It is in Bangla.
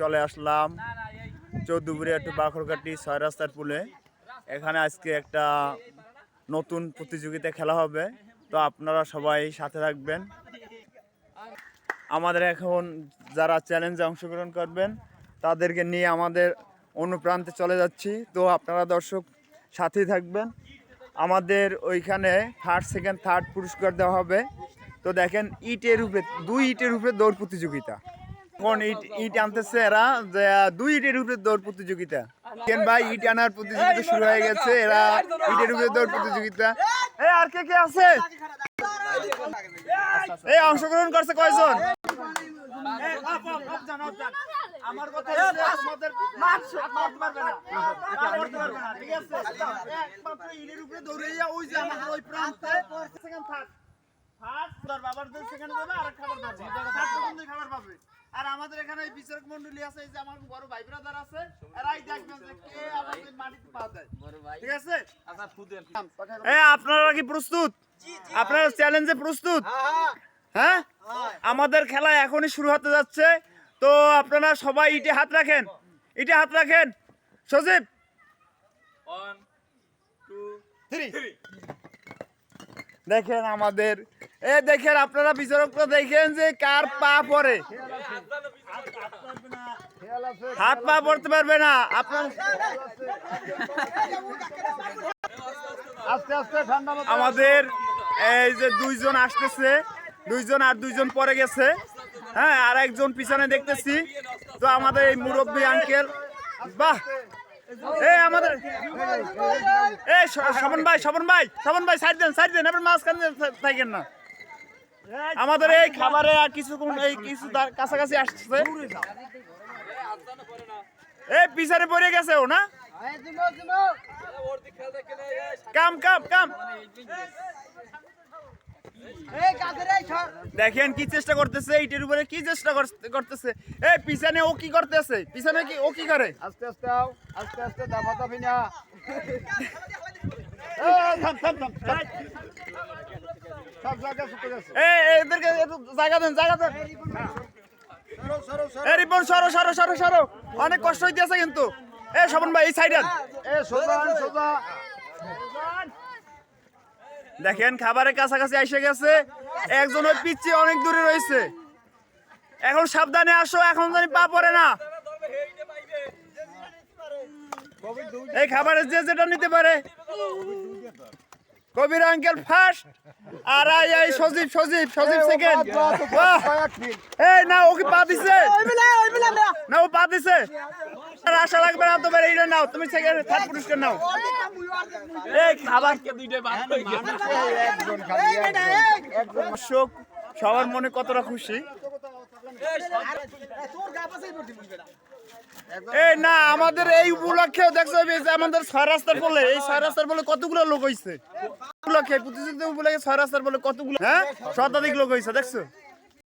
চলে আসলাম চৌদ্দপুরিয়া টু বাখরকাটি ছয় রাস্তার পুলে। এখানে আজকে একটা নতুন প্রতিযোগিতা খেলা হবে, তো আপনারা সবাই সাথে থাকবেন। আমাদের এখন যারা চ্যালেঞ্জে অংশগ্রহণ করবেন, তাদেরকে নিয়ে আমাদের অনুপ্রান্তে চলে যাচ্ছি। তো আপনারা দর্শক সাথেই থাকবেন। আমাদের ওইখানে ফার্স্ট সেকেন্ড থার্ড পুরস্কার দেওয়া হবে। তো দেখেন, ইটের উপরে দুই ইটের উপরে দৌড় প্রতিযোগিতা। কোন ইট ইট আনতেছে এরা যে দুই ইটের উপরে দৌড় প্রতিযোগিতা। কেন ভাই ইট আনার প্রতিযোগিতা শুরু হয়ে গেছে এরা ইটের উপরে দৌড় প্রতিযোগিতা। এই আর কে কে আছে? এই অংশগ্রহণ করছে কয়জন? আমার কথা তোমাদের পারবে না ঠিক আছে? উপরে দৌড়াইয়া ওই যে আমাদের ওই প্রান্তে। সেকেন্ড আর খাবার পাবে থার্ড পর্যন্ত খাবার পাবে। আর আমাদের এখানে বিচারক মন্ডলী আছে এই যে আমার বড় ভাই ব্রাদার আছে এরাই দেখবেন যে কে আমাদের মাটিতে পা দেয়। ঠিক আছে? এই আপনারা কি প্রস্তুত? আপনারা চ্যালেঞ্জে প্রস্তুত? হ্যাঁ আমাদের খেলা এখনই শুরু হতে যাচ্ছে তো আপনারা সবাই ইটে হাত রাখেন। ইটে হাত রাখেন। সজীব। দেখেন আমাদের এ দেখেন, আপনারা বিচারকরা দেখেন যে কার পা পরে হাত পা পড়তে পারবে না। আপনার আস্তে আস্তে ঠান্ডা আমাদের এই যে দুইজন আসতেছে, দুইজন আর দুইজন পরে গেছে। হ্যাঁ আর একজন পিছনে দেখতেছি। তো আমাদের এই মুরব্বী আঙ্কেল বাহ! এই আমাদের এই স্বপন ভাই স্বপন ভাই স্বপন ভাই, সাইড দেন সাইড দেন। আপনার মাঝখানে থাকেন না। আমাদের এই খাবারে আর কিছু এই কিছু কাছাকাছি আসছে এই পিছনে পড়ে গেছে ও না? কাম কাম কাম। দেখেন কি চেষ্টা করতেছে এইটার উপরে কি চেষ্টা করতে- করতেছে। এই পিছনে ও কি করতেছে? পিছনে কি ও কি করে? আস্তে আস্তে আও আস্তে আস্তে দাফা দাফি না। শুকে গেছে এই। এদেরকে জায়গা দেন জায়গা দেন। এই রিপন সরো। সরো সরো সরো। অনেক কষ্ট হইতেছে কিন্তু। এই স্বপন ভাই এই সাইডে এ সোজা দেখেন খাবারের কাছাকাছি এসে গেছে। একজন ওই পিচ্ছে অনেক দূরে রয়েছে। এখন সাবধানে আসো এখন জানি পা পড়ে না। এই খাবারের যে যেটা নিতে পারে। কবির আঙ্কেল ফার্স্ট আর আই আই সজীব সজীব সজীব সেকেন্ড এই না ওকে পা দিছে। না ও পা দিছে। আর আশা লাগবে না তোমার এইটা নাও তুমি সেকেন্ড থার্ড পুরস্কার নাও। এই খাবার একজন খালি একজন দর্শক সবার মনে কতটা খুশি এই না আমাদের এই উপলক্ষে দেখছ আমাদের ছয় রাস্তার বলে, এই ছয় রাস্তার বলে কতগুলো লোক হয়েছে উপলক্ষে, প্রতিযোগিতা উপলক্ষে ছয় রাস্তার বলে কতগুলো হ্যাঁ? শতাধিক লোক হয়েছে দেখছ?